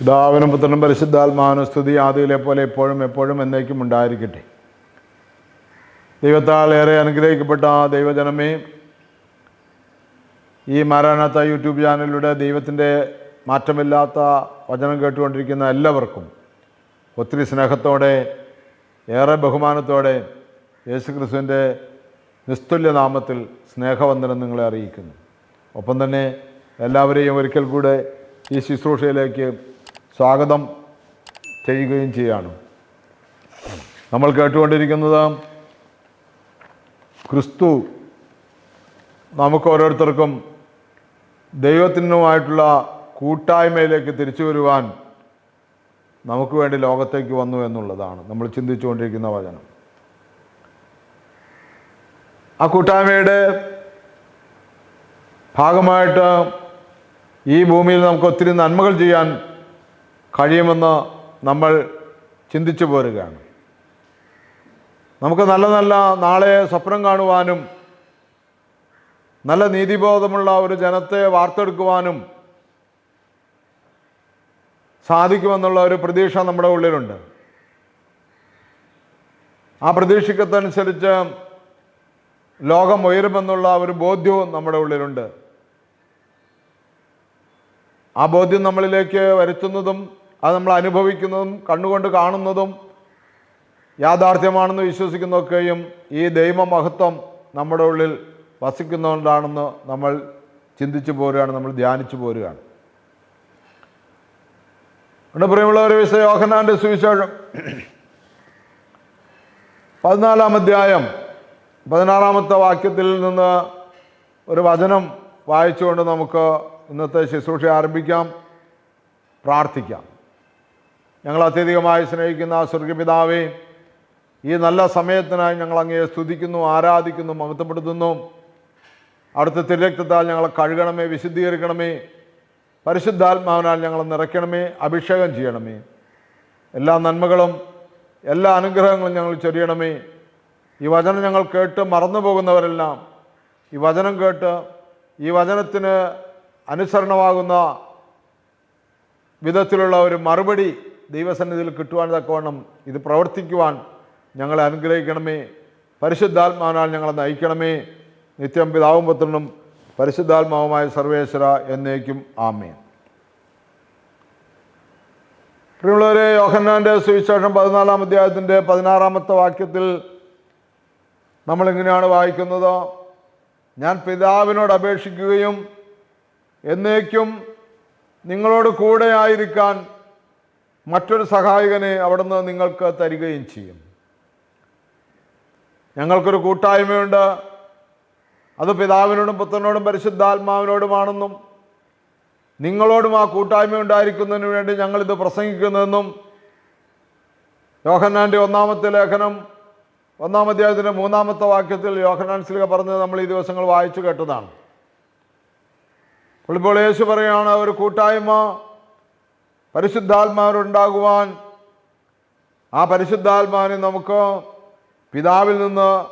പിതാവിനും പുത്രനും പരിശുദ്ധാത്മാവിനും സ്തുതി ആദിയിലെ പോലെ എപ്പോഴും എപ്പോഴും എന്നേക്കും ഉണ്ടായിരിക്കട്ടെ. ദൈവത്താൽ ഏറെ അനുഗ്രഹിക്കപ്പെട്ട ആ ദൈവജനമേ ഈ മാരാനാത്ത യൂട്യൂബ് ചാനലിലൂടെ ദൈവത്തിന്റെ മാറ്റമില്ലാത്ത വചനം കേട്ടുകൊണ്ടിരിക്കുന്ന എല്ലാവർക്കും ഒത്തിരി സ്നേഹത്തോടെ ഏറെ ബഹുമാനത്തോടെ യേശുക്രിസ്തുവിന്റെ നിസ്തുല്യനാമത്തിൽ സ്നേഹവന്ദനം നിങ്ങളെ അറിയിക്കുന്നു. ഒപ്പം തന്നെ എല്ലാവരെയും ഒരിക്കൽ കൂടെ ഈ ശുശ്രൂഷയിലേക്ക് സ്വാഗതം ചെയ്യുകയും ചെയ്യാണ്. നമ്മൾ കേട്ടുകൊണ്ടിരിക്കുന്നത് ക്രിസ്തു നമുക്ക് ഓരോരുത്തർക്കും ദൈവത്തിനുമായിട്ടുള്ള കൂട്ടായ്മയിലേക്ക് തിരിച്ചു വരുവാൻ നമുക്ക് വേണ്ടി ലോകത്തേക്ക് വന്നു എന്നുള്ളതാണ് നമ്മൾ ചിന്തിച്ചുകൊണ്ടിരിക്കുന്ന വചനം. ആ കൂട്ടായ്മയുടെ ഭാഗമായിട്ട് ഈ ഭൂമിയിൽ നമുക്ക് ഒത്തിരി നന്മകൾ ചെയ്യാൻ കഴിയുമെന്ന് നമ്മൾ ചിന്തിച്ചു പോരുകയാണ്. നമുക്ക് നല്ല നല്ല നാളെ സ്വപ്നം കാണുവാനും നല്ല നീതിബോധമുള്ള ഒരു ജനത്തെ വാർത്തെടുക്കുവാനും സാധിക്കുമെന്നുള്ള ഒരു പ്രതീക്ഷ നമ്മുടെ ഉള്ളിലുണ്ട്. ആ പ്രതീക്ഷയ്ക്കനുസരിച്ച് ലോകം ഉയരുമെന്നുള്ള ഒരു ബോധ്യവും നമ്മുടെ ഉള്ളിലുണ്ട്. ആ ബോധ്യം നമ്മളിലേക്ക് വരുത്തുന്നതും അത് നമ്മൾ അനുഭവിക്കുന്നതും കണ്ണുകൊണ്ട് കാണുന്നതും യാഥാർത്ഥ്യമാണെന്ന് വിശ്വസിക്കുന്നതൊക്കെയും ഈ ദൈവമഹത്വം നമ്മുടെ ഉള്ളിൽ വസിക്കുന്നതുകൊണ്ടാണെന്ന് നമ്മൾ ചിന്തിച്ചു പോരുകയാണ് നമ്മൾ ധ്യാനിച്ചു പോരുകയാണ്. ഇവിടെ പ്രിയമുള്ള ഒരു വിശ യോഹനാന്റെ സുവിശേഷം. പതിനാലാം അധ്യായം പതിനാറാമത്തെ വാക്യത്തിൽ നിന്ന് ഒരു വചനം വായിച്ചുകൊണ്ട് നമുക്ക് ഇന്നത്തെ ശുശ്രൂഷ ആരംഭിക്കാം പ്രാർത്ഥിക്കാം. ഞങ്ങൾ അത്യധികമായി സ്നേഹിക്കുന്ന സ്വർഗപിതാവേ ഈ നല്ല സമയത്തിനായി ഞങ്ങൾ അങ്ങയെ സ്തുതിക്കുന്നു ആരാധിക്കുന്നു മഹത്വപ്പെടുത്തുന്നു. അവിടുത്തെ തിരക്തത്താൽ ഞങ്ങളെ കഴുകണമേ വിശുദ്ധീകരിക്കണമേ പരിശുദ്ധാത്മാവിനാൽ ഞങ്ങളെ നിറയ്ക്കണമേ അഭിഷേകം ചെയ്യണമേ. എല്ലാ നന്മകളും എല്ലാ അനുഗ്രഹങ്ങളും ഞങ്ങൾ ചൊരിയണമേ. ഈ വചനം ഞങ്ങൾ കേട്ട് മറന്നു പോകുന്നവരെല്ലാം ഈ വചനം കേട്ട് ഈ വചനത്തിന് അനുസരണമാകുന്ന വിധത്തിലുള്ള ഒരു മറുപടി ദൈവസന്നിധിയിൽ കിട്ടുവാൻ തക്കവണ്ണം ഇത് പ്രവർത്തിക്കുവാൻ ഞങ്ങളെ അനുഗ്രഹിക്കണമേ. പരിശുദ്ധാത്മാവിനാൽ ഞങ്ങളെ നയിക്കണമേ. നിത്യം പിതാവും പുത്രനും പരിശുദ്ധാത്മാവുമായ സർവേശ്വര എന്നേക്കും ആമേ പ്രിയമുള്ളവരെ യോഹന്നാന്റെ സുവിശേഷം പതിനാലാം അധ്യായത്തിന്റെ പതിനാറാമത്തെ വാക്യത്തിൽ നമ്മളിങ്ങനെയാണ് വായിക്കുന്നത്. ഞാൻ പിതാവിനോട് അപേക്ഷിക്കുകയും എന്നേക്കും നിങ്ങളോട് കൂടെ ആയിരിക്കാൻ മറ്റൊരു സഹായകനെ അവിടുന്ന് നിങ്ങൾക്ക് തരികയും ചെയ്യും. ഞങ്ങൾക്കൊരു കൂട്ടായ്മയുണ്ട്. അത് പിതാവിനോടും പുത്രനോടും പരിശുദ്ധാത്മാവിനോടുമാണെന്നും നിങ്ങളോടും ആ കൂട്ടായ്മ ഉണ്ടായിരിക്കുന്നതിന് വേണ്ടി ഞങ്ങളിത് പ്രസംഗിക്കുന്നതെന്നും യോഹന്നാന്റെ ഒന്നാമത്തെ ലേഖനം ഒന്നാം അധ്യായത്തിന്റെ മൂന്നാമത്തെ വാക്യത്തിൽ യോഹന്നാൻ സിലിക പറഞ്ഞത് നമ്മൾ ഈ ദിവസങ്ങൾ വായിച്ചു കേട്ടതാണ്. ഇപ്പോൾ യേശു പറയുകയാണ് ഒരു കൂട്ടായ്മ പരിശുദ്ധാത്മാവിനുണ്ടാകുവാൻ ആ പരിശുദ്ധാത്മാവിനെ നമുക്ക് പിതാവിൽ നിന്ന്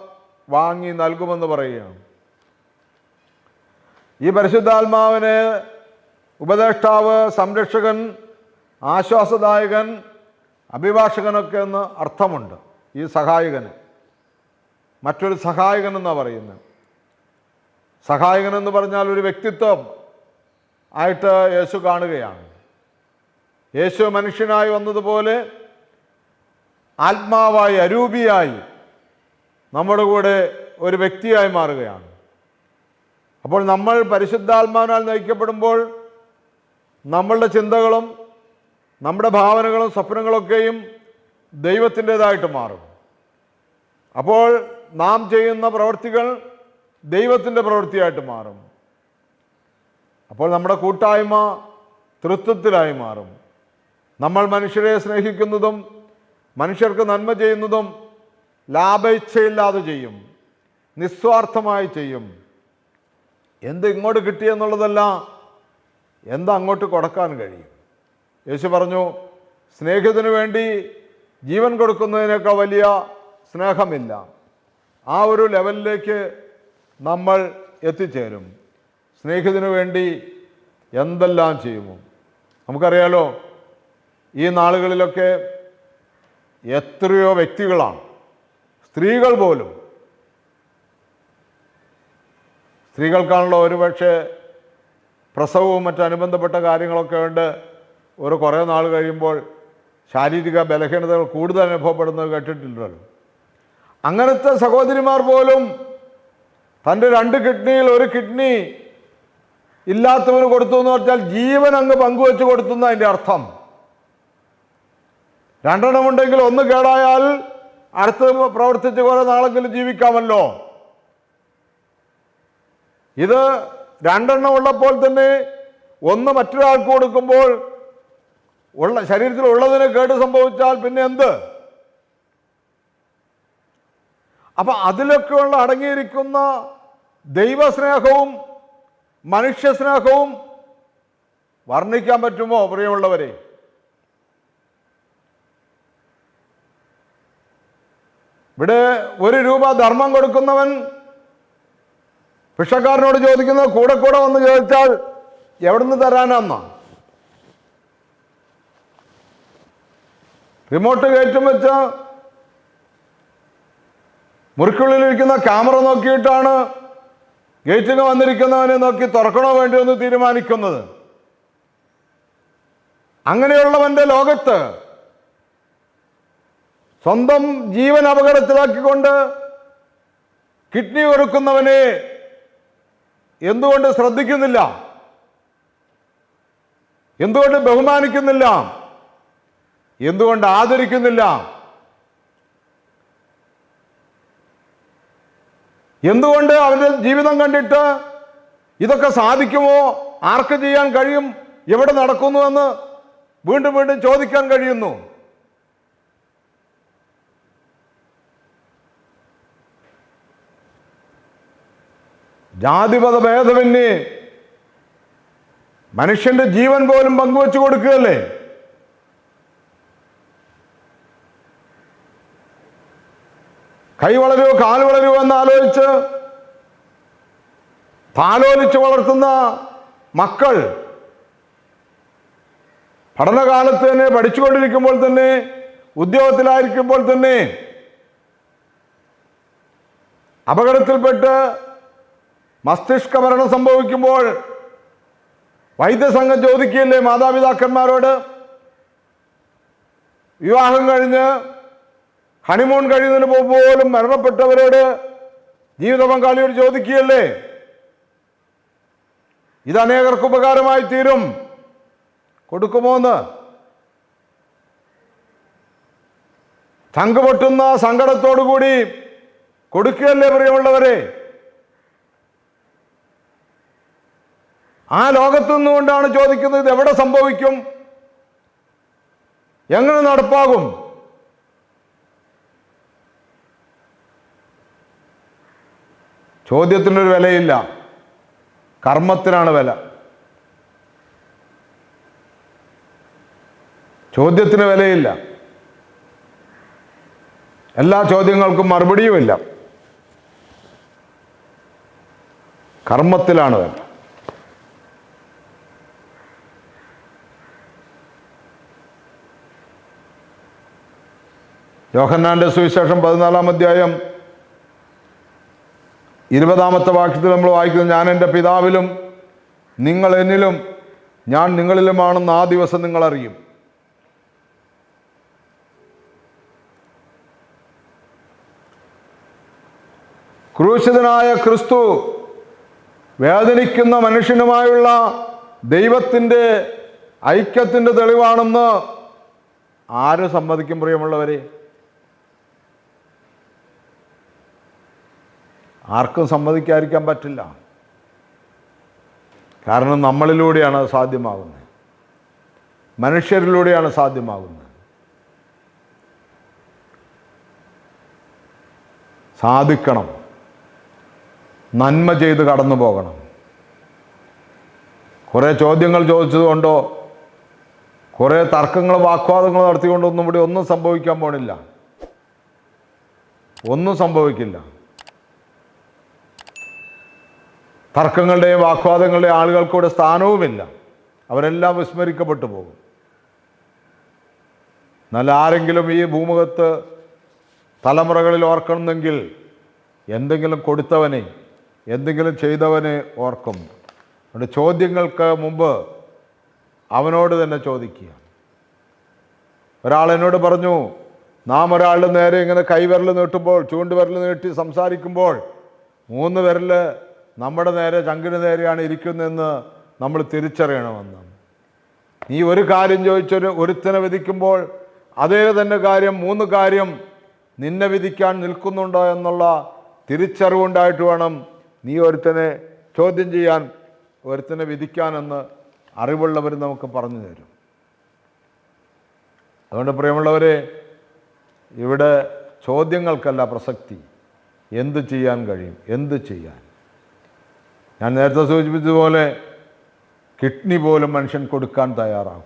വാങ്ങി നൽകുമെന്ന് പറയുകയാണ്. ഈ പരിശുദ്ധാത്മാവിന് ഉപദേഷ്ടാവ് സംരക്ഷകൻ ആശ്വാസദായകൻ അഭിഭാഷകനൊക്കെ എന്ന് അർത്ഥമുണ്ട്. ഈ സഹായകന്. മറ്റൊരു സഹായകൻ എന്നാണ് പറയുന്നത് സഹായകൻ എന്ന് പറഞ്ഞാൽ ഒരു വ്യക്തിത്വം ആയിട്ട് യേശു കാണുകയാണ്. യേശു മനുഷ്യനായി വന്നതുപോലെ ആത്മാവായി അരൂപിയായി നമ്മുടെ കൂടെ ഒരു വ്യക്തിയായി മാറുകയാണ്. അപ്പോൾ നമ്മൾ പരിശുദ്ധാത്മാവിനാൽ നയിക്കപ്പെടുമ്പോൾ നമ്മളുടെ ചിന്തകളും നമ്മുടെ ഭാവനകളും സ്വപ്നങ്ങളൊക്കെയും ദൈവത്തിന്റെതായിട്ട് മാറും. അപ്പോൾ നാം ചെയ്യുന്ന പ്രവൃത്തികൾ ദൈവത്തിന്റെ പ്രവൃത്തിയായിട്ട് മാറും. അപ്പോൾ നമ്മുടെ കൂട്ടായ്മ തൃത്വത്തിലായി മാറും. നമ്മൾ മനുഷ്യരെ സ്നേഹിക്കുന്നതും മനുഷ്യർക്ക് നന്മ ചെയ്യുന്നതും ലാഭേച്ഛയില്ലാതെ ചെയ്യും നിസ്വാർത്ഥമായി ചെയ്യും. എന്ത് ഇങ്ങോട്ട് കിട്ടിയെന്നുള്ളതല്ല എന്ത് അങ്ങോട്ട് കൊടുക്കാൻ കഴിയും. യേശു പറഞ്ഞു സ്നേഹത്തിന് വേണ്ടി ജീവൻ കൊടുക്കുന്നതിനേക്കാൾ വലിയ സ്നേഹമില്ല. ആ ഒരു ലെവലിലേക്ക് നമ്മൾ എത്തിച്ചേരും. സ്നേഹത്തിന് വേണ്ടി എന്തെല്ലാം ചെയ്യുമോ? നമുക്കറിയാലോ ഈ നാളുകളിലൊക്കെ എത്രയോ വ്യക്തികളാണ്. സ്ത്രീകൾ പോലും. സ്ത്രീകൾക്കാണല്ലോ ഒരുപക്ഷെ പ്രസവവും മറ്റനുബന്ധപ്പെട്ട കാര്യങ്ങളൊക്കെ ഉണ്ട്. ഒരു കുറേ നാൾ കഴിയുമ്പോൾ ശാരീരിക ബലഹീനതകൾ കൂടുതൽ അനുഭവപ്പെടുന്നത് കേട്ടിട്ടുണ്ടല്ലോ. അങ്ങനത്തെ സഹോദരിമാർ പോലും തന്റെ രണ്ട് കിഡ്നിയിൽ ഒരു കിഡ്നി ഇല്ലാത്തവന് കൊടുത്തു എന്ന് പറഞ്ഞാൽ ജീവൻ അങ്ങ് പങ്കുവെച്ച് കൊടുത്തു എന്ന് അതിന്റെ അർത്ഥം. രണ്ടെണ്ണം ഉണ്ടെങ്കിൽ ഒന്ന് കേടായാൽ അടുത്ത് പ്രവർത്തിച്ച് കുറെ നാളെങ്കിലും ജീവിക്കാമല്ലോ. ഇത് രണ്ടെണ്ണം ഉള്ളപ്പോൾ തന്നെ ഒന്ന് മറ്റൊരാൾക്ക് കൊടുക്കുമ്പോൾ ഉള്ള ശരീരത്തിൽ ഉള്ളതിന് കേട് സംഭവിച്ചാൽ പിന്നെ എന്ത്? അപ്പൊ അതിലൊക്കെയുള്ള അടങ്ങിയിരിക്കുന്ന ദൈവസ്നേഹവും മനുഷ്യസ്നേഹവും വർണിക്കാൻ പറ്റുമോ പ്രിയമുള്ളവരെ? ഇവിടെ ഒരു രൂപ ധർമ്മം കൊടുക്കുന്നവൻ ഭിക്ഷക്കാരനോട് ചോദിക്കുന്നത് കൂടെ കൂടെ വന്ന് ചോദിച്ചാൽ എവിടുന്ന് തരാനാന്നാ? റിമോട്ട് കയറ്റും വെച്ച മുറിക്കുള്ളിലിരിക്കുന്ന ക്യാമറ നോക്കിയിട്ടാണ് ഗേറ്റിന് വന്നിരിക്കുന്നവനെ നോക്കി തുറക്കണോ എന്ന് തീരുമാനിക്കുന്നത്. അങ്ങനെയുള്ളവന്റെ ലോകത്ത് സ്വന്തം ജീവൻ അപകടത്തിലാക്കിക്കൊണ്ട് കിഡ്നി ഒരുക്കുന്നവനെ എന്തുകൊണ്ട് ശ്രദ്ധിക്കുന്നില്ല? എന്തുകൊണ്ട് ബഹുമാനിക്കുന്നില്ല? എന്തുകൊണ്ട് ആദരിക്കുന്നില്ല? എന്തുകൊണ്ട് അവന്റെ ജീവിതം കണ്ടിട്ട് ഇതൊക്കെ സാധിക്കുമോ? ആർക്ക് ചെയ്യാൻ കഴിയും? എവിടെ നടക്കുന്നു എന്ന് വീണ്ടും വീണ്ടും ചോദിക്കാൻ കഴിയുന്നു. ജാതിമത ഭേദമന്യേ മനുഷ്യന്റെ ജീവൻ പോലും പങ്കുവെച്ചു കൊടുക്കുകയല്ലേ? കൈ വളരുവോ കാൽ വളരുവോ എന്ന് ആലോചിച്ച് താലോലിച്ച് വളർത്തുന്ന മക്കൾ പഠനകാലത്ത് തന്നെ പഠിച്ചുകൊണ്ടിരിക്കുമ്പോൾ തന്നെ ഉദ്യോഗത്തിലായിരിക്കുമ്പോൾ തന്നെ അപകടത്തിൽപ്പെട്ട് മസ്തിഷ്ക മരണം സംഭവിക്കുമ്പോൾ വൈദ്യസംഘം ചോദിക്കില്ലേ മാതാപിതാക്കന്മാരോട്? വിവാഹം കഴിഞ്ഞ് ഹണിമൂൺ കഴിയുന്നതിന് പോലും മരണപ്പെട്ടവരോട് ജീവിത പങ്കാളിയോട് ചോദിക്കുകയല്ലേ? ഇത് അനേകർക്ക് ഉപകാരമായി തീരും. കൊടുക്കുമോ എന്ന്? സങ്കടത്തോടു കൂടി കൊടുക്കുകയല്ലേ പ്രിയമുള്ളവരെ? ആ ലോകത്തു നിന്നുകൊണ്ടാണ് ചോദിക്കുന്നത് ഇത് എവിടെ സംഭവിക്കും? എങ്ങനെ നടപ്പാകും? ചോദ്യത്തിനൊരു വിലയില്ല. കർമ്മത്തിനാണ് വില. ചോദ്യത്തിന് വിലയില്ല. എല്ലാ ചോദ്യങ്ങൾക്കും മറുപടിയുമില്ല. കർമ്മത്തിലാണ് വില. യോഹന്നാന്റെ സുവിശേഷം പതിനാലാം അധ്യായം ഇരുപതാമത്തെ വാക്യത്തിൽ നമ്മൾ വായിക്കുന്നത് ഞാൻ എന്റെ പിതാവിലും നിങ്ങൾ എന്നിലും ഞാൻ നിങ്ങളിലുമാണെന്ന് ആ ദിവസം നിങ്ങളറിയും ക്രൂശിതനായ ക്രിസ്തു വേദനിക്കുന്ന മനുഷ്യനുമായുള്ള ദൈവത്തിന്റെ ഐക്യത്തിന്റെ തെളിവാണെന്ന് ആര് സമ്മതിക്കും പ്രിയമുള്ളവരെ? ആർക്കും സമ്മതിക്കാതിരിക്കാൻ പറ്റില്ല. കാരണം നമ്മളിലൂടെയാണ് അത് സാധ്യമാകുന്നത്. മനുഷ്യരിലൂടെയാണ് സാധ്യമാകുന്നത്. സാധിക്കണം. നന്മ ചെയ്ത് കടന്നു പോകണം. കുറേ ചോദ്യങ്ങൾ ചോദിച്ചതുകൊണ്ടോ കുറേ തർക്കങ്ങൾ വാക്വാദങ്ങൾ നടത്തിക്കൊണ്ടൊന്നും ഇവിടെ ഒന്നും സംഭവിക്കാൻ പോണില്ല. ഒന്നും സംഭവിക്കില്ല. തർക്കങ്ങളുടെയും വാഗ്വാദങ്ങളുടെയും ആളുകൾക്കൂടെ സ്ഥാനവുമില്ല. അവരെല്ലാം വിസ്മരിക്കപ്പെട്ടു പോകും. എന്നാൽ ആരെങ്കിലും ഈ ഭൂമുഖത്ത് തലമുറകളിൽ ഓർക്കണമെങ്കിൽ എന്തെങ്കിലും കൊടുത്തവനെ എന്തെങ്കിലും ചെയ്തവനെ ഓർക്കും. അതുകൊണ്ട് ചോദ്യങ്ങൾക്ക് മുമ്പ് അവനോട് തന്നെ ചോദിക്കുക. ഒരാൾ എന്നോട് പറഞ്ഞു നാം ഒരാളുടെ നേരെ ഇങ്ങനെ കൈവിരൽ നീട്ടുമ്പോൾ ചൂണ്ടുവിരൽ നീട്ടി സംസാരിക്കുമ്പോൾ മൂന്ന് വിരൽ നമ്മുടെ നേരെ ചങ്കിന് നേരെയാണ് ഇരിക്കുന്നതെന്ന് നമ്മൾ തിരിച്ചറിയണമെന്ന്. നീ ഒരു കാര്യം ചോദിച്ചൊരു ഒരുത്തനെ വിധിക്കുമ്പോൾ അതേ തന്നെ കാര്യം മൂന്ന് കാര്യം നിന്നെ വിധിക്കാൻ നിൽക്കുന്നുണ്ടോ എന്നുള്ള തിരിച്ചറിവുണ്ടായിട്ട് വേണം നീ ഒരുത്തനെ ചോദ്യം ചെയ്യാൻ ഒരുത്തനെ വിധിക്കാനെന്ന് അറിവുള്ളവർ നമുക്ക് പറഞ്ഞു തരും. അതുകൊണ്ട് പ്രിയമുള്ളവരെ ഇവിടെ ചോദ്യങ്ങൾക്കല്ല പ്രസക്തി. എന്ത് ചെയ്യാൻ കഴിയും? എന്ത് ചെയ്യാൻ? ഞാൻ നേരത്തെ സൂചിപ്പിച്ചതുപോലെ കിഡ്നി പോലും മനുഷ്യൻ കൊടുക്കാൻ തയ്യാറാകും.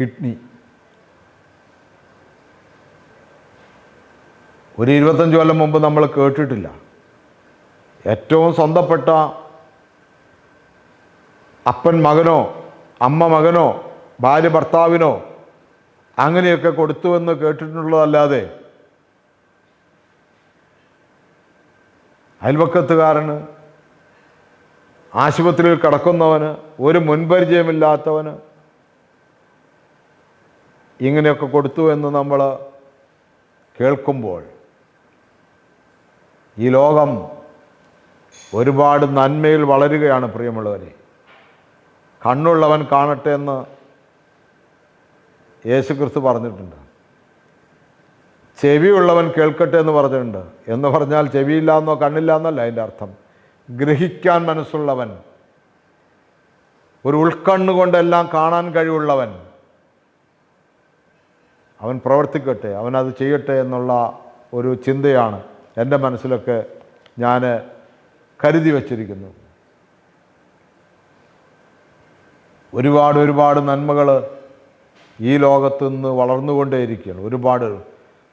കിഡ്നി. ഒരു ഇരുപത്തഞ്ച് കൊല്ലം മുമ്പ് നമ്മൾ കേട്ടിട്ടില്ല. ഏറ്റവും സ്വന്തപ്പെട്ട അപ്പൻ മകനോ അമ്മ മകനോ ഭാര്യ ഭർത്താവിനോ അങ്ങനെയൊക്കെ കൊടുത്തുവെന്ന് കേട്ടിട്ടുള്ളതല്ലാതെ അയൽവക്കത്തുകാരന് ആശുപത്രിയിൽ കിടക്കുന്നവന് ഒരു മുൻപരിചയമില്ലാത്തവന് ഇങ്ങനെയൊക്കെ കൊടുത്തു എന്ന് നമ്മൾ കേൾക്കുമ്പോൾ ഈ ലോകം ഒരുപാട് നന്മയിൽ വളരുകയാണ് പ്രിയമുള്ളവരെ. കണ്ണുള്ളവൻ കാണട്ടെ എന്ന് യേശുക്രിസ്തു പറഞ്ഞിട്ടുണ്ട്. ചെവിയുള്ളവൻ കേൾക്കട്ടെ എന്ന് പറഞ്ഞിട്ടുണ്ട്. എന്ന് പറഞ്ഞാൽ ചെവിയില്ല എന്നോ കണ്ണില്ല എന്നല്ല അതിന്റെ അർത്ഥം. ഗ്രഹിക്കാൻ മനസ്സുള്ളവൻ ഒരു ഉൾക്കണ്ണുകൊണ്ടെല്ലാം കാണാൻ കഴിവുള്ളവൻ അവൻ പ്രവർത്തിക്കട്ടെ അവൻ അത് ചെയ്യട്ടെ എന്നുള്ള ഒരു ചിന്തയാണ് എന്റെ മനസ്സിലൊക്കെ ഞാൻ കരുതി വച്ചിരിക്കുന്നു. ഒരുപാട് ഒരുപാട് നന്മകൾ ഈ ലോകത്ത് നിന്ന് വളർന്നുകൊണ്ടേയിരിക്കുകയാണ്. ഒരുപാട്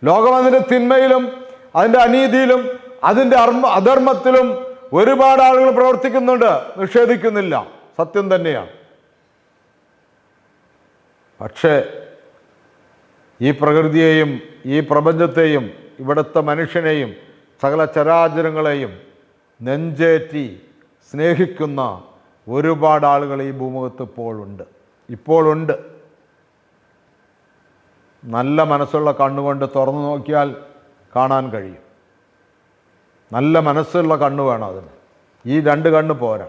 ലോകം അതിന്റെ തിന്മയിലും അതിന്റെ അനീതിയിലും അതിന്റെ അർമ്മ അധർമ്മത്തിലും ഒരുപാട് ആളുകൾ പ്രവർത്തിക്കുന്നുണ്ട് നിഷേധിക്കുന്നില്ല. സത്യം തന്നെയാണ്. പക്ഷേ ഈ പ്രകൃതിയെയും ഈ പ്രപഞ്ചത്തെയും ഇവിടുത്തെ മനുഷ്യനെയും സകല ചരാചരങ്ങളെയും നെഞ്ചേറ്റി സ്നേഹിക്കുന്ന ഒരുപാട് ആളുകൾ ഈ ഭൂമുഖത്ത് ഇപ്പോഴുണ്ട്. ഇപ്പോഴുണ്ട്. നല്ല മനസ്സുള്ള കണ്ണുകൊണ്ട് തുറന്നു നോക്കിയാൽ കാണാൻ കഴിയും. നല്ല മനസ്സുള്ള കണ്ണ് വേണം അതിന്. ഈ രണ്ട് കണ്ണ് പോരാ.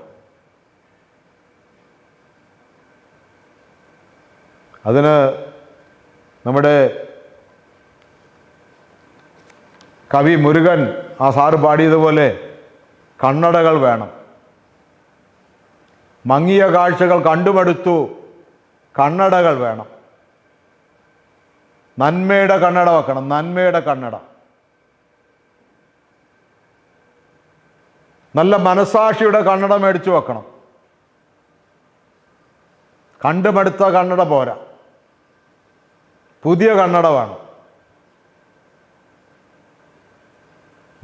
അതിന് നമ്മുടെ കവി മുരുകൻ ആ സാറ് പാടിയതുപോലെ കണ്ണടകൾ വേണം. മങ്ങിയ കാഴ്ചകൾ കണ്ടുമടുത്തു കണ്ണടകൾ വേണം. നന്മയുടെ കണ്ണട വെക്കണം നന്മയുടെ കണ്ണട. നല്ല മനസാക്ഷിയുടെ കണ്ണട മേടിച്ചു വെക്കണം. കണ്ടുമടുത്ത കണ്ണട പോരാ. പുതിയ കണ്ണട വേണം.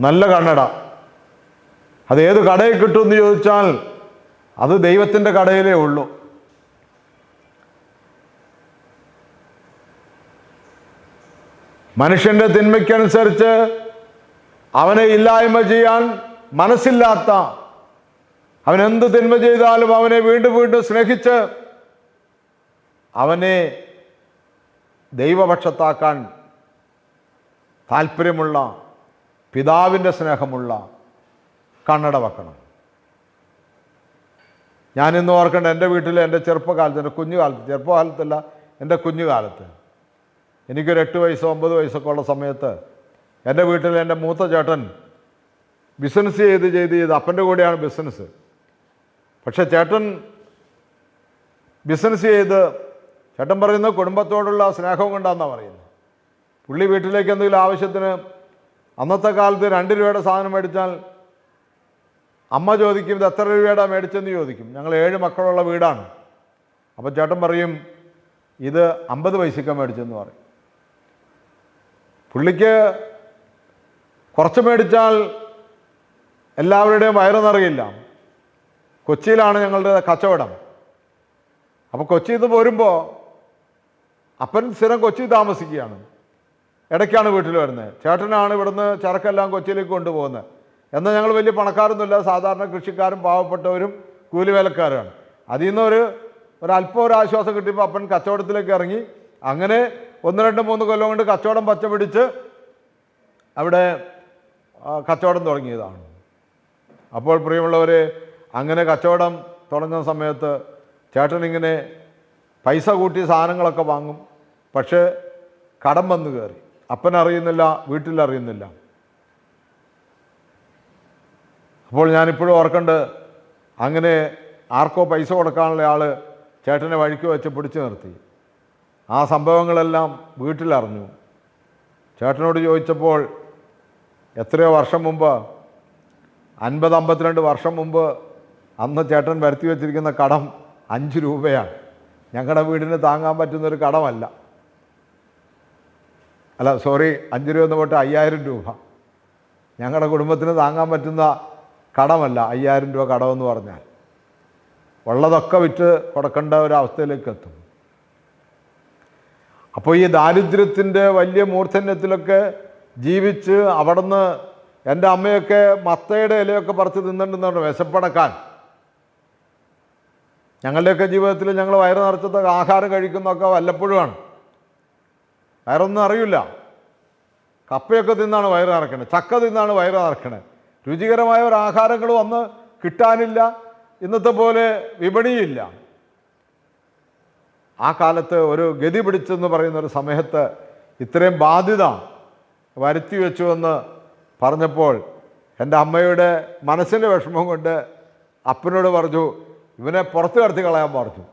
നല്ല കണ്ണട. അത് ഏത് കടയിൽ കിട്ടുമെന്ന് ചോദിച്ചാൽ അത് ദൈവത്തിന്റെ കടയിലേ ഉള്ളൂ. മനുഷ്യന്റെ തിന്മയ്ക്കനുസരിച്ച് അവനെ ഇല്ലായ്മ ചെയ്യാൻ മനസ്സില്ലാത്ത അവൻ എന്ത് തിന്മ ചെയ്താലും അവനെ വീണ്ടും വീണ്ടും സ്നേഹിച്ച് അവനെ ദൈവപക്ഷത്താക്കാൻ താല്പര്യമുള്ള പിതാവിന്റെ സ്നേഹമുള്ള കണ്ണട വെക്കണം. ഞാനിന്ന് ഓർക്കേണ്ട എന്റെ വീട്ടിൽ എന്റെ ചെറുപ്പകാലത്ത് എന്റെ കുഞ്ഞുകാലത്ത് ചെറുപ്പകാലത്തല്ല എന്റെ കുഞ്ഞുകാലത്ത്. എനിക്കൊരു എട്ട് വയസ്സോ ഒമ്പത് വയസ്സൊക്കെ ഉള്ള സമയത്ത് എന്റെ വീട്ടിൽ എന്റെ മൂത്ത ചേട്ടൻ ബിസിനസ് ചെയ്ത് ചെയ്ത് ചെയ്ത് അപ്പന്റെ കൂടെയാണ് ബിസിനസ്. പക്ഷെ ചേട്ടൻ ബിസിനസ് ചെയ്ത് ചേട്ടൻ പറയുന്നത് കുടുംബത്തോടുള്ള സ്നേഹം കൊണ്ടാണെന്നാണ് പറയുന്നത്. പുള്ളി വീട്ടിലേക്ക് എന്തെങ്കിലും ആവശ്യത്തിന് അന്നത്തെ കാലത്ത് രണ്ട് രൂപയുടെ സാധനം മേടിച്ചാൽ അമ്മ ചോദിക്കും ഇത് എത്ര രൂപയുടെ മേടിച്ചെന്ന് ചോദിക്കും. ഞങ്ങൾ ഏഴ് മക്കളുള്ള വീടാണ്. അപ്പോൾ ചേട്ടൻ പറയും ഇത് അമ്പത് പൈസയ്ക്ക് മേടിച്ചെന്ന് പറയും. പുള്ളിക്ക് കുറച്ച് മേടിച്ചാൽ എല്ലാവരുടെയും വയറ് കൊച്ചിയിലാണ് ഞങ്ങളുടെ കച്ചവടം. അപ്പോൾ കൊച്ചിയിൽ നിന്ന് പോരുമ്പോൾ അപ്പൻ സ്ഥിരം കൊച്ചി താമസിക്കുകയാണ്. ഇടയ്ക്കാണ് വീട്ടിൽ വരുന്നത് ചേട്ടനാണ് ഇവിടുന്ന് ചരക്കെല്ലാം കൊച്ചിയിലേക്ക് കൊണ്ടുപോകുന്നത്. എന്നാൽ ഞങ്ങൾ വലിയ പണക്കാരൊന്നുമില്ല. സാധാരണ കൃഷിക്കാരും പാവപ്പെട്ടവരും കൂലിവേലക്കാരാണ്. അതിൽ നിന്ന് ഒരു ഒരല്പം ഒരു ആശ്വാസം കിട്ടിയപ്പോൾ അപ്പൻ കച്ചവടത്തിലേക്ക് ഇറങ്ങി. അങ്ങനെ ഒന്ന് രണ്ട് മൂന്ന് കൊല്ലം കൊണ്ട് കച്ചവടം പച്ച പിടിച്ച് അവിടെ കച്ചവടം തുടങ്ങിയതാണ്. അപ്പോൾ പ്രിയമുള്ളവർ അങ്ങനെ കച്ചവടം തുടങ്ങുന്ന സമയത്ത് ചേട്ടനിങ്ങനെ പൈസ കൂട്ടി സാധനങ്ങളൊക്കെ വാങ്ങും. പക്ഷേ കടം വന്ന് കയറി. അപ്പൻ അറിയുന്നില്ല വീട്ടിൽ അറിയുന്നില്ല. അപ്പോൾ ഞാനിപ്പോഴും ഓർക്കണ്ട് അങ്ങനെ ആർക്കോ പൈസ കൊടുക്കാനുള്ള ആൾ ചേട്ടനെ വഴിക്ക് വെച്ച് പിടിച്ചു നിർത്തി. ആ സംഭവങ്ങളെല്ലാം വീട്ടിലറിഞ്ഞു. ചേട്ടനോട് ചോദിച്ചപ്പോൾ എത്രയോ വർഷം മുമ്പ് അൻപത് അമ്പത്തിരണ്ട് വർഷം മുമ്പ് അന്ന് ചേട്ടൻ വരുത്തി വെച്ചിരിക്കുന്ന കടം അഞ്ച് രൂപയാണ്. ഞങ്ങളുടെ വീടിന് താങ്ങാൻ പറ്റുന്നൊരു കടമല്ല. അല്ല സോറി അഞ്ച് രൂപ എന്ന് പോട്ട് അയ്യായിരം രൂപ. ഞങ്ങളുടെ കുടുംബത്തിന് താങ്ങാൻ പറ്റുന്ന കടമല്ല അയ്യായിരം രൂപ കടമെന്ന് പറഞ്ഞാൽ. ഉള്ളതൊക്കെ വിറ്റ് കൊടുക്കേണ്ട ഒരു അവസ്ഥയിലേക്ക് എത്തും. അപ്പോൾ ഈ ദാരിദ്ര്യത്തിന്റെ വലിയ മൂർധന്യത്തിലൊക്കെ ജീവിച്ച് അവിടുന്ന് എന്റെ അമ്മയൊക്കെ മത്തയുടെ ഇലയൊക്കെ പറിച്ച് തിന്നിട്ടുണ്ടെന്ന് വിശപ്പടക്കാൻ. ഞങ്ങളുടെയൊക്കെ ജീവിതത്തിൽ ഞങ്ങൾ വയറ് നിറച്ചത് ആഹാരം കഴിക്കുന്നതൊക്കെ വല്ലപ്പോഴുമാണ്. വയറൊന്നും അറിയില്ല. കപ്പയൊക്കെ തിന്നാണ് വയറ് നിറക്കണേ ചക്ക തിന്നാണ് വയറ് നിറക്കണേ രുചികരമായ ഒരു ആഹാരങ്ങളും അന്ന് കിട്ടാനില്ല. ഇന്നത്തെ പോലെ വിപണിയില്ല. ആ കാലത്ത് ഒരു ഗതി പിടിച്ചെന്ന് പറയുന്ന ഒരു സമയത്ത് ഇത്രയും ബാധ്യത വരുത്തി വെച്ചു എന്ന് പറഞ്ഞപ്പോൾ എന്റെ അമ്മയുടെ മനസ്സിന്റെ വിഷമം കൊണ്ട് അപ്പനോട് പറഞ്ഞു ഇവനെ പുറത്ത് കടത്തി കളയാൻ പറഞ്ഞു.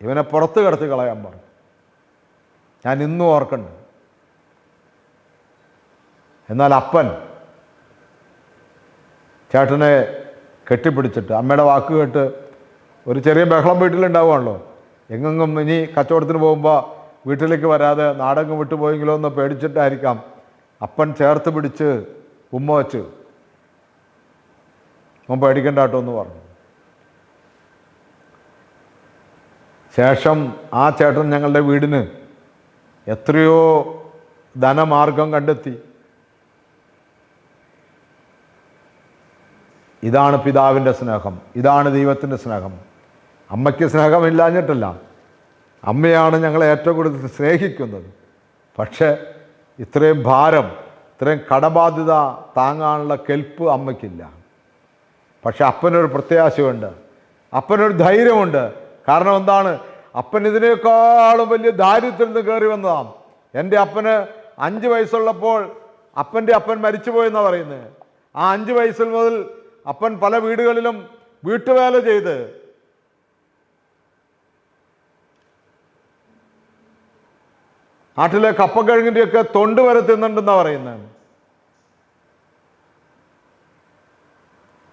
ഇവനെ പുറത്ത് കടത്തി കളയാൻ പറഞ്ഞു. ഞാൻ ഇന്നും ഓർക്കണ്ട്. എന്നാൽ അപ്പൻ ചേട്ടനെ കെട്ടിപ്പിടിച്ചിട്ട് അമ്മയുടെ വാക്ക് കേട്ട് ഒരു ചെറിയ ബഹളം വീട്ടിലുണ്ടാവുകയാണല്ലോ. എങ്ങെങ്ങും ഇനി കച്ചവടത്തിന് പോകുമ്പോൾ വീട്ടിലേക്ക് വരാതെ നാടകം വിട്ടുപോയെങ്കിലോ എന്ന് പേടിച്ചിട്ടായിരിക്കാം. അപ്പൻ ചേർത്ത് പിടിച്ച് ഉമ്മ വച്ച്. അവൻ പേടിക്കണ്ട കേട്ടോ എന്ന് പറഞ്ഞു. ശേഷം ആ ചേട്ടൻ ഞങ്ങളുടെ വീടിന് എത്രയോ ധനമാർഗം കണ്ടെത്തി. ഇതാണ് പിതാവിന്റെ സ്നേഹം. ഇതാണ് ദൈവത്തിന്റെ സ്നേഹം. അമ്മയ്ക്ക് സ്നേഹമില്ലാഞ്ഞിട്ടല്ല. അമ്മയാണ് ഞങ്ങളെ ഏറ്റവും കൂടുതൽ സ്നേഹിക്കുന്നത്. പക്ഷേ ഇത്രയും ഭാരം ഇത്രയും കടബാധ്യത താങ്ങാനുള്ള കെൽപ്പ് അമ്മയ്ക്കില്ല. പക്ഷെ അപ്പനൊരു പ്രത്യാശയുണ്ട്. അപ്പനൊരു ധൈര്യമുണ്ട്. കാരണം എന്താണ്? അപ്പൻ ഇതിനേക്കാളും വലിയ ദാരിദ്ര്യത്തിൽ നിന്ന് കയറി വന്നതാണ് എന്റെ അപ്പന് അഞ്ച് വയസ്സുള്ളപ്പോൾ അപ്പന്റെ അപ്പൻ മരിച്ചുപോയെന്നാണ് പറയുന്നത്. ആ അഞ്ച് വയസ്സിൽ മുതൽ അപ്പൻ പല വീടുകളിലും വീട്ടുവേല ചെയ്ത് നാട്ടിലെ കപ്പക്കിഴങ്ങിന്റെയൊക്കെ തൊണ്ട് വരെ തിന്നുണ്ടെന്നാണ് പറയുന്നത്.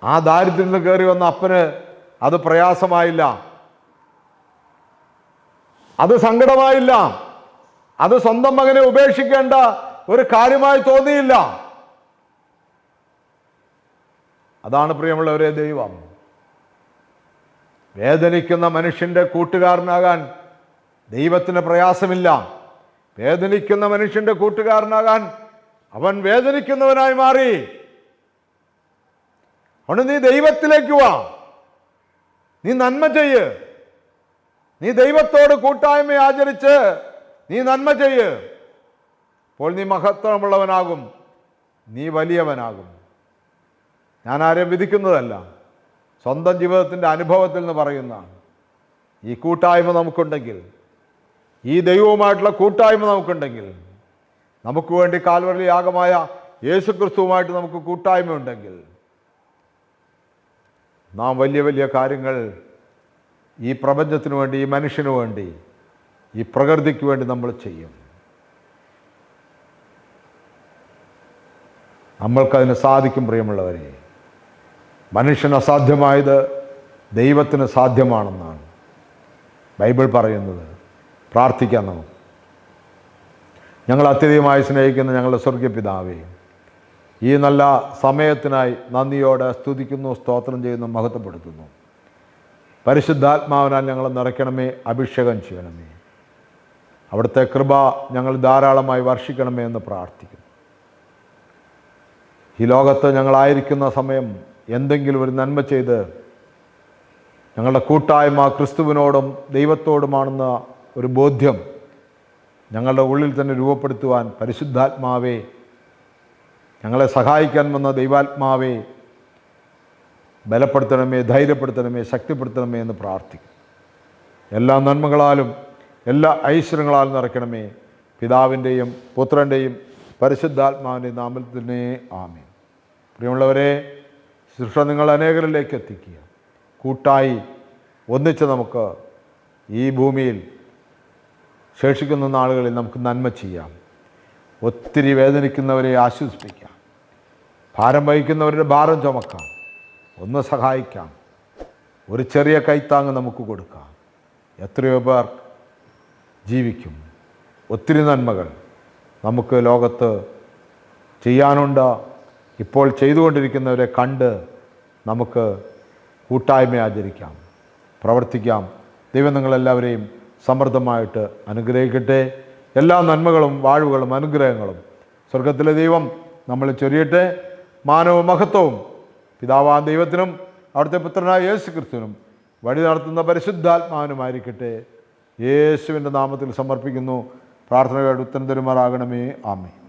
ആ ദാരിദ്ര്യത്തിൽ കയറി വന്ന അപ്പന് അത് പ്രയാസമായില്ല. അത് സങ്കടമായില്ല. അത് സ്വന്തം മകനെ ഉപേക്ഷിക്കേണ്ട ഒരു കാര്യമായി തോന്നിയില്ല. അതാണ് പ്രിയമുള്ളവരെ ദൈവം. വേദനിക്കുന്ന മനുഷ്യന്റെ കൂട്ടുകാരനാകാൻ ദൈവത്തിന് പ്രയാസമില്ല. വേദനിക്കുന്ന മനുഷ്യന്റെ കൂട്ടുകാരനാകാൻ അവൻ വേദനിക്കുന്നവനായി മാറി. അതുകൊണ്ട് നീ ദൈവത്തിലേക്ക് വാ. നീ നന്മ ചെയ്യ്. നീ ദൈവത്തോട് കൂട്ടായ്മ ആചരിച്ച് നീ നന്മ ചെയ്യ്. അപ്പോൾ നീ മഹത്വമുള്ളവനാകും നീ വലിയവനാകും. ഞാൻ ആരെയും വിധിക്കുന്നതല്ല. സ്വന്തം ജീവിതത്തിന്റെ അനുഭവത്തിൽ നിന്ന് പറയുന്നതാണ്. ഈ കൂട്ടായ്മ നമുക്കുണ്ടെങ്കിൽ ഈ ദൈവവുമായിട്ടുള്ള കൂട്ടായ്മ നമുക്കുണ്ടെങ്കിൽ നമുക്ക് വേണ്ടി കാൽവരി യാഗമായ യേശുക്രിസ്തുവുമായിട്ട് നമുക്ക് കൂട്ടായ്മ ഉണ്ടെങ്കിൽ നാം വലിയ വലിയ കാര്യങ്ങൾ ഈ പ്രപഞ്ചത്തിന് വേണ്ടി ഈ മനുഷ്യന് വേണ്ടി ഈ പ്രകൃതിക്ക് വേണ്ടി നമ്മൾ ചെയ്യും. നമ്മൾക്കതിന് സാധിക്കും പ്രിയമുള്ളവരെ. മനുഷ്യന് അസാധ്യമായത് ദൈവത്തിന് സാധ്യമാണെന്നാണ് ബൈബിൾ പറയുന്നത്. പ്രാർത്ഥിക്കാം നമുക്ക് ഞങ്ങൾ അത്യധികമായി സ്നേഹിക്കുന്ന ഞങ്ങളുടെ സ്വർഗീയ പിതാവേ ഈ നല്ല സമയത്തിനായി നന്ദിയോടെ സ്തുതിക്കുന്നു സ്തോത്രം ചെയ്യുന്നു മഹത്വപ്പെടുത്തുന്നു. പരിശുദ്ധാത്മാവിനാൽ ഞങ്ങൾ നിറയ്ക്കണമേ അഭിഷേകം ചെയ്യണമേ. അവിടുത്തെ കൃപ ഞങ്ങൾ ധാരാളമായി വർഷിക്കണമേ എന്ന് പ്രാർത്ഥിക്കുന്നു. ഈ ലോകത്ത് ഞങ്ങളായിരിക്കുന്ന സമയം എന്തെങ്കിലും ഒരു നന്മ ചെയ്ത് ഞങ്ങളുടെ കൂട്ടായ്മ ക്രിസ്തുവിനോടും ദൈവത്തോടുമാണെന്ന ഒരു ബോധ്യം ഞങ്ങളുടെ ഉള്ളിൽ തന്നെ രൂപപ്പെടുത്തുവാൻ പരിശുദ്ധാത്മാവേ ഞങ്ങളെ സഹായിക്കാൻ വന്ന ദൈവാത്മാവേ ബലപ്പെടുത്തണമേ ധൈര്യപ്പെടുത്തണമേ ശക്തിപ്പെടുത്തണമേ എന്ന് പ്രാർത്ഥിക്കും എല്ലാ നന്മകളാലും എല്ലാ ഐശ്വര്യങ്ങളാലും നിറയ്ക്കണമേ. പിതാവിന്റെയും പുത്രന്റെയും പരിശുദ്ധാത്മാവിന്റെയും നാമത്തിൽ ആമേൻ. പ്രിയമുള്ളവരെ ശിക്ഷ നിങ്ങൾ അനേകരിലേക്ക് എത്തിക്കുക. കൂട്ടായി ഒന്നിച്ച് നമുക്ക് ഈ ഭൂമിയിൽ ശേഷിക്കുന്ന നാളുകളിൽ നമുക്ക് നന്മ ചെയ്യാം. ഒത്തിരി വേദനിക്കുന്നവരെ ആശ്വസിപ്പിക്കാം. ഭാരം വഹിക്കുന്നവരുടെ ഭാരം ചുമക്കാം. ഒന്ന് സഹായിക്കാം. ഒരു ചെറിയ കൈത്താങ് നമുക്ക് കൊടുക്കാം. എത്രയോ പേർ ജീവിക്കും. ഒത്തിരി നന്മകൾ നമുക്ക് ലോകത്ത് ചെയ്യാനുണ്ട്. ഇപ്പോൾ ചെയ്തുകൊണ്ടിരിക്കുന്നവരെ കണ്ട് നമുക്ക് കൂട്ടായ്മ ആചരിക്കാം പ്രവർത്തിക്കാം. ദൈവം നിങ്ങളെല്ലാവരെയും സമൃദ്ധമായിട്ട് അനുഗ്രഹിക്കട്ടെ. എല്ലാ നന്മകളും വാഴുകളും അനുഗ്രഹങ്ങളും സ്വർഗത്തിലെ ദൈവം നമ്മൾ ചൊരിയട്ടെ. മാനവ മഹത്വവും പിതാവാ ദൈവത്തിനും അവിടുത്തെ പുത്രനായ യേശു ക്രിസ്തുവിനും വഴി നടത്തുന്ന പരിശുദ്ധാത്മാവിനുമായിരിക്കട്ടെ. യേശുവിന്റെ നാമത്തിൽ സമർപ്പിക്കുന്നു. പ്രാർത്ഥനകളുടെ ഉത്തരം തരുമാറാകണമേ. ആമേ